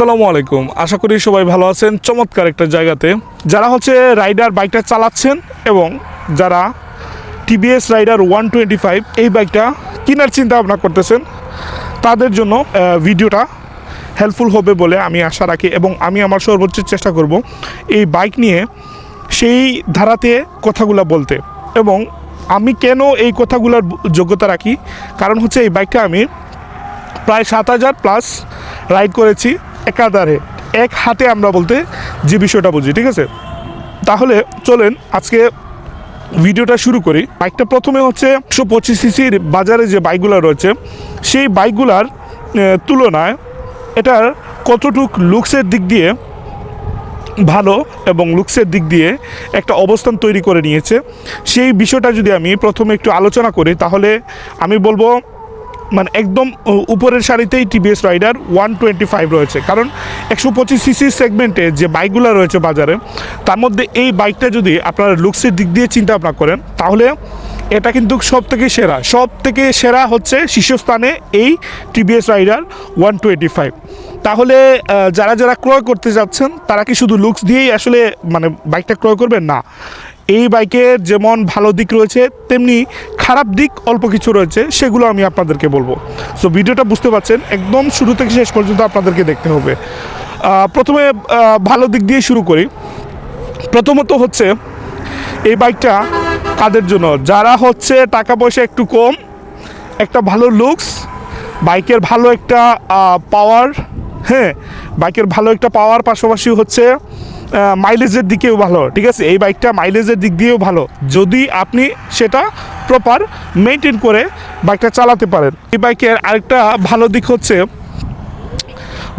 আসসালামু আলাইকুম। আশা করি সবাই ভালো আছেন। চমৎকার একটা জায়গাতে। যারা হচ্ছে রাইডার বাইকটা চালাচ্ছেন এবং যারা TVS rider one twenty five এই বাইকটা কেনার চিন্তা ভাবনা করতেছেন, তাদের জন্য ভিডিওটা হেল্পফুল হবে বলে আমি আশা রাখি এবং আমি আমার সর্বোচ্চ চেষ্টা করব এই বাইক নিয়ে সেই ধারাতে কথাগুলো বলতে এবং আমি কেন এই কথাগুলোর যোগ্যতা রাখি? কারণ হচ্ছে এই বাইকটা আমি প্রায় সাত হাজার প্লাস রাইড করেছি। একাধারে এক হাতে আমরা বলতে যে বিষয়টা বুঝি, ঠিক আছে? তাহলে চলেন আজকে ভিডিওটা শুরু করি। বাইকটা প্রথমে হচ্ছে একশো পঁচিশ সিসির বাজারে যে বাইকগুলো রয়েছে, সেই বাইকগুলার তুলনায় এটার কতটুক লুকসের দিক দিয়ে ভালো এবং লুকসের দিক দিয়ে একটা অবস্থান তৈরি করে নিয়েছে, সেই বিষয়টা যদি আমি প্রথমে একটু আলোচনা করি, তাহলে আমি বলব মানে একদম উপরের সারিতেই TVS Raider one twenty five রয়েছে। কারণ একশো পঁচিশ সিসি সেগমেন্টে যে বাইকগুলো রয়েছে বাজারে, তার মধ্যে এই বাইকটা যদি আপনারা লুকসের দিক দিয়ে চিন্তা ভাবনা করেন, তাহলে এটা কিন্তু সব থেকে সেরা। সব থেকে সেরা হচ্ছে শীর্ষস্থানে এই TVS Raider one twenty five তাহলে যারা যারা ক্রয় করতে যাচ্ছেন, তারা কি শুধু লুকস দিয়েই আসলে মানে বাইকটা ক্রয় করবেন? না। এই বাইকের যেমন ভালো দিক রয়েছে, তেমনি খারাপ দিক অল্প কিছু রয়েছে, সেগুলো আমি আপনাদেরকে বলব। সো ভিডিওটা বুঝতে পারছেন, একদম শুরু থেকে শেষ পর্যন্ত আপনাদেরকে দেখতে হবে। প্রথমে ভালো দিক দিয়ে শুরু করি। প্রথমত হচ্ছে, এই বাইকটা কাদের জন্য? যারা হচ্ছে টাকা পয়সা একটু কম, একটা ভালো লুকস বাইকের ভালো একটা পাওয়ার হ্যাঁ বাইকের ভালো একটা পাওয়ার পাশাপাশি হচ্ছে মাইলেজের দিকেও ভালো, ঠিক আছে? এই বাইকটা মাইলেজের দিক দিয়েও ভালো। যদি আপনি সেটা প্রপার মেনটেন করে বাইকটা চালাতে পারেন। এই বাইকের আরেকটা ভালো দিক হচ্ছে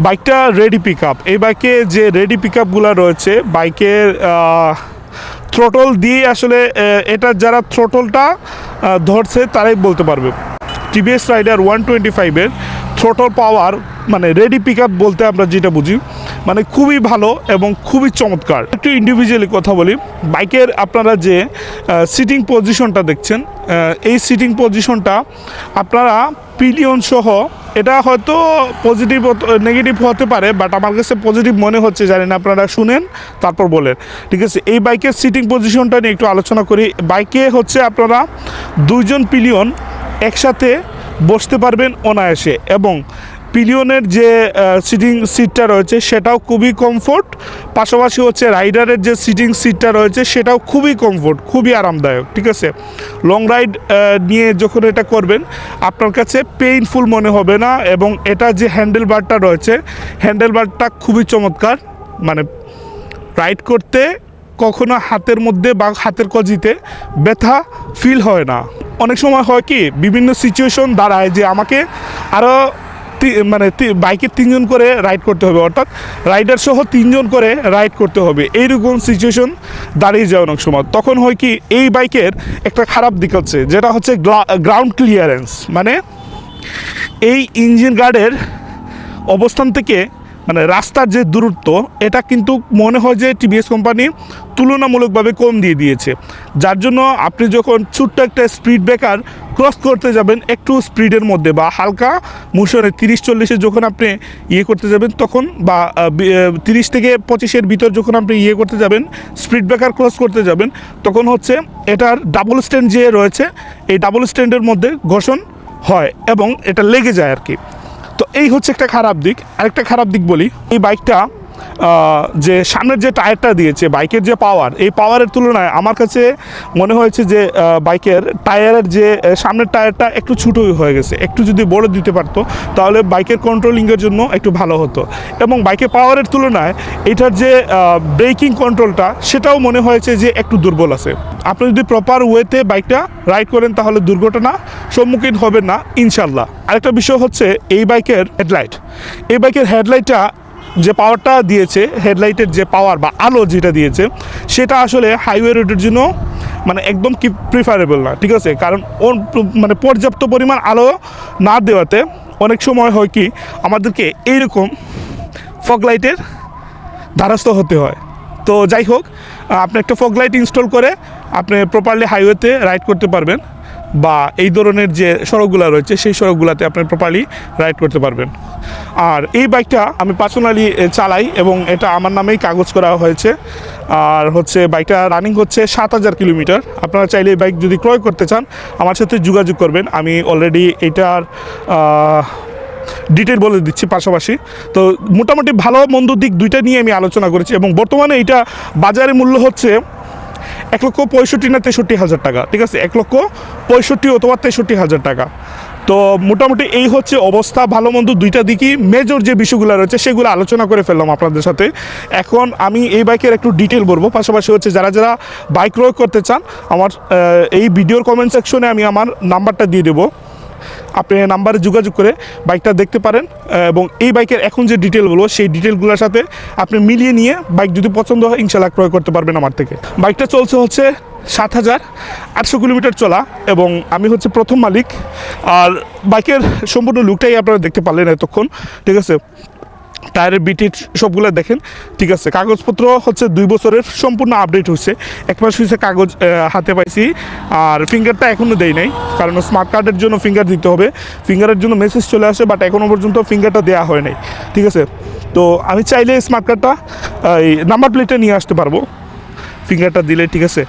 বাইকটা রেডি পিক আপ এই বাইকে যে রেডি পিক আপগুলো রয়েছে বাইকের থ্রোটল দিয়ে আসলে এটা যারা থ্রোটলটা ধরছে তারাই বলতে পারবে। টিভিএস রাইডার ওয়ান টোয়েন্টি ফাইভের থ্রোটল পাওয়ার মানে রেডি পিক আপ বলতে আমরা যেটা বুঝি। মানে খুবই ভালো এবং খুবই চমৎকার। একটু ইন্ডিভিজুয়ালি কথা বলি। বাইকের আপনারা যে সিটিং পজিশনটা দেখছেন এই সিটিং পজিশনটা আপনারা পিলিয়ন সহ, এটা হয়তো পজিটিভ নেগেটিভ হতে পারে বাট আমার কাছে পজিটিভ মনে হচ্ছে, জানি না আপনারা শুনেন, তারপর বলেন। ঠিক আছে, এই বাইকের সিটিং পজিশনটা নিয়ে একটু আলোচনা করি। বাইকে হচ্ছে আপনারা দুইজন পিলিয়ন একসাথে বসতে পারবেন অনায়াসে এবং পিলিয়নের যে সিটিং সিটটা রয়েছে, সেটাও খুবই কমফোর্ট পাশাপাশি হচ্ছে রাইডারের যে সিটিং সিটটা রয়েছে, সেটাও খুবই কমফোর্ট খুবই আরামদায়ক, ঠিক আছে? লং রাইড নিয়ে যখন এটা করবেন, আপনার কাছে পেইনফুল মনে হবে না এবং এটা যে হ্যান্ডেল বারটা রয়েছে হ্যান্ডেল বারটা খুবই চমৎকার। মানে রাইড করতে কখনো হাতের মধ্যে বা হাতের কজিতে ব্যথা ফিল হয় না। অনেক সময় হয় কি, বিভিন্ন সিচুয়েশন দাঁড়ায় যে আমাকে আরও মানে বাইকে তিনজন করে রাইড করতে হবে, অর্থাৎ রাইডার সহ তিনজন করে রাইড করতে হবে। এইরকম সিচুয়েশন দাঁড়িয়ে যায় অনেক সময়। তখন হয় কি, এই বাইকের একটা খারাপ দিক হচ্ছে, যেটা হচ্ছে গ্রাউন্ড ক্লিয়ারেন্স মানে এই ইঞ্জিন গার্ডের অবস্থান থেকে মানে রাস্তার যে দূরত্ব, এটা কিন্তু মনে হয় যে টিভিএস কোম্পানি তুলনামূলকভাবে কম দিয়ে দিয়েছে। যার জন্য আপনি যখন ছোট্ট একটা স্পিড ব্রেকার ক্রস করতে যাবেন একটু স্পিডের মধ্যে বা হালকা মুশনে তিরিশ চল্লিশে যখন আপনি ইয়ে করতে যাবেন তখন বা তিরিশ থেকে পঁচিশের ভিতর যখন আপনি ইয়ে করতে যাবেন স্পিড ব্রেকার ক্রস করতে যাবেন, তখন হচ্ছে এটার ডাবল স্ট্যান্ড যে রয়েছে, এই ডাবল স্ট্যান্ডের মধ্যে ঘর্ষণ হয় এবং এটা লেগে যায় আর কি তো এই হচ্ছে একটা খারাপ দিক। আরেকটা খারাপ দিক বলি, এই বাইকটা যে সামনের যে টায়ারটা দিয়েছে, বাইকের যে পাওয়ার এই পাওয়ারের তুলনায় আমার কাছে মনে হয়েছে যে বাইকের টায়ারের যে সামনের টায়ারটা একটু ছোটো হয়ে গেছে। একটু যদি বড় দিতে পারতো, তাহলে বাইকের কন্ট্রোলিংয়ের জন্য একটু ভালো হতো। এবং বাইকের পাওয়ারের তুলনায় এটার যে ব্রেকিং কন্ট্রোলটা সেটাও মনে হয়েছে যে একটু দুর্বল আছে। আপনি যদি প্রপার ওয়েতে বাইকটা রাইড করেন, তাহলে দুর্ঘটনা সম্মুখীন হবেন না ইনশাল্লাহ আরেকটা বিষয় হচ্ছে, এই বাইকের হেডলাইট এই বাইকের হেডলাইটটা যে পাওয়ারটা দিয়েছে হেডলাইটের যে পাওয়ার বা আলো যেটা দিয়েছে, সেটা আসলে হাইওয়ে রোডের জন্য মানে একদম কি প্রিফারেবল না, ঠিক আছে? কারণ ওর মানে পর্যাপ্ত পরিমাণ আলো না দেওয়াতে অনেক সময় হয় কি, আমাদেরকে এইরকম ফগ লাইটের দ্বারস্থ হতে হয়। তো যাই হোক, আপনি একটা ফগ লাইট ইনস্টল করে আপনি প্রপারলি হাইওয়েতে রাইড করতে পারবেন। বা এই ধরনের যে সড়কগুলো রয়েছে, সেই সড়কগুলোতে আপনি প্রপারলি রাইড করতে পারবেন। আর এই বাইকটা আমি পার্সোনালি চালাই এবং এটা আমার নামেই কাগজ করা হয়েছে। আর হচ্ছে বাইকটা রানিং হচ্ছে সাত হাজার কিলোমিটার। আপনারা চাইলে এই বাইক যদি ক্রয় করতে চান, আমার সাথে যোগাযোগ করবেন। আমি অলরেডি এটার ডিটেল বলে দিচ্ছি পাশাপাশি। তো মোটামুটি ভালো মন্দ দিক দুইটা নিয়ে আমি আলোচনা করেছি এবং বর্তমানে এটা বাজারে মূল্য হচ্ছে এক লক্ষ পঁয়ষট্টি না তেষট্টি হাজার টাকা, ঠিক আছে? এক লক্ষ পঁয়ষট্টি অথবা তেষট্টি হাজার টাকা। তো মোটামুটি এই হচ্ছে অবস্থা, ভালো মন্দ দুইটা দিকই। মেজর যে বিষয়গুলো রয়েছে, সেগুলো আলোচনা করে ফেললাম আপনাদের সাথে। এখন আমি এই বাইকের একটু ডিটেল বলব, পাশাপাশি হচ্ছে যারা যারা বাইক ক্রয় করতে চান, আমার এই ভিডিওর কমেন্ট সেকশনে আমি আমার নাম্বারটা দিয়ে দেবো। আপনি নাম্বারে যোগাযোগ করে বাইকটা দেখতে পারেন এবং এই বাইকের এখন যে ডিটেল বলব, সেই ডিটেলগুলোর সাথে আপনি মিলিয়ে নিয়ে বাইক যদি পছন্দ হয় ইনশাল্লাহ ক্রয় করতে পারবেন আমার থেকে। বাইকটা চলছে হচ্ছে সাত হাজার আটশো কিলোমিটার চলা, এবং আমি হচ্ছে প্রথম মালিক। আর বাইকের সম্পূর্ণ লুকটাই আপনারা দেখতে পারলেন এতক্ষণ, ঠিক আছে? টায়ারের বিটির সবগুলো দেখেন, ঠিক আছে। কাগজপত্র হচ্ছে দুই বছরের সম্পূর্ণ আপডেট হচ্ছে এক মাস হয়েছে কাগজ হাতে পাইছি, আর ফিঙ্গারটা এখনও দেই নাই, কারণ স্মার্ট কার্ডের জন্য ফিঙ্গার দিতে হবে। ফিঙ্গারের জন্য মেসেজ চলে আসে বাট এখনও পর্যন্ত ফিঙ্গারটা দেওয়া হয় নাই, ঠিক আছে। তো আমি চাইলে স্মার্ট কার্ডটা এই নাম্বার প্লেটে নিয়ে আসতে পারব ফিঙ্গারটা দিলে, ঠিক আছে।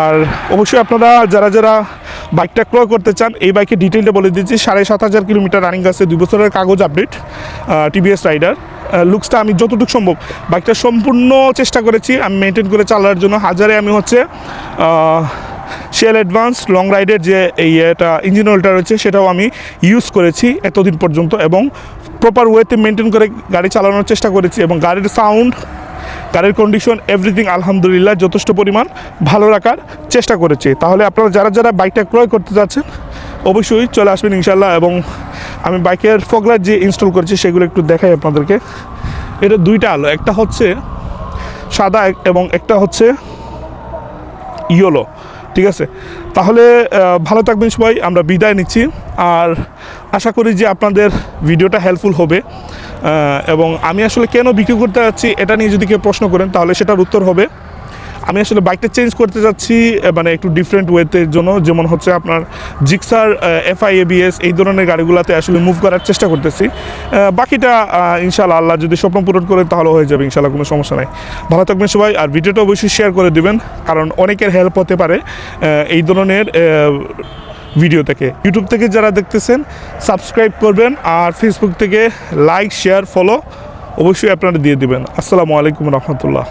আর অবশ্যই আপনারা, যারা যারা বাইকটা ক্রয় করতে চান, এই বাইকের ডিটেলটা বলে দিচ্ছি। সাড়ে সাত হাজার কিলোমিটার রানিং আছে, দুই বছরের কাগজ আপডেট টিভিএস রাইডার লুকসটা আমি যতটুকু সম্ভব, বাইকটা সম্পূর্ণ চেষ্টা করেছি, আমি মেনটেন করে চালানোর জন্য। হাজারে আমি হচ্ছে শেল অ্যাডভান্স লং রাইডের যে এই এটা ইঞ্জিন অয়েলটা রয়েছে, সেটাও আমি ইউজ করেছি এতদিন পর্যন্ত এবং প্রপার ওয়েতে মেনটেন করে গাড়ি চালানোর চেষ্টা করেছি এবং গাড়ির সাউন্ড গাড়ির কন্ডিশন এভরিথিং আলহামদুলিল্লাহ, যথেষ্ট পরিমাণ ভালো রাখার চেষ্টা করেছি। তাহলে আপনারা যারা যারা বাইকটা ক্রয় করতে যাচ্ছেন, অবশ্যই চলে আসবেন ইনশাল্লাহ এবং আমি বাইকের ফগলার যে ইনস্টল করেছি, সেগুলো একটু দেখাই আপনাদেরকে। এটা দুইটা আলো, একটা হচ্ছে সাদা এবং একটা হচ্ছে ইয়োলো ঠিক আছে? তাহলে ভালো থাকবেন সবাই, আমরা বিদায় নিচ্ছি। আর আশা করি যে আপনাদের ভিডিওটা হেল্পফুল হবে। এবং আমি আসলে কেন বিক্রি করতে যাচ্ছি এটা নিয়ে যদি কেউ প্রশ্ন করেন, তাহলে সেটার উত্তর হবে। আমি আসলে বাইকটা চেঞ্জ করতে যাচ্ছি মানে একটু ডিফারেন্ট ওয়েতে জন্য। যেমন হচ্ছে আপনার জিক্সার এফআই এবিএস এই ধরনের গাড়িগুলোতে আসলে মুভ করার চেষ্টা করতেছি। বাকিটা ইনশাল্লাহ আল্লাহ যদি স্বপ্ন পূরণ করেন তাহলে হয়ে যাবে ইনশাল্লাহ কোনো সমস্যা নাই। ভালো থাকবেন সবাই, আর ভিডিওটা অবশ্যই শেয়ার করে দেবেন, কারণ অনেকের হেল্প হতে পারে। এই ধরনের ভিডিও থেকে। ইউটিউব থেকে যারা দেখতেছেন সাবস্ক্রাইব করবেন আর ফেসবুক থেকে লাইক শেয়ার ফলো অবশ্যই আপনারা দিয়ে দেবেন। আসসালামু আলাইকুম রহমতুল্লাহ।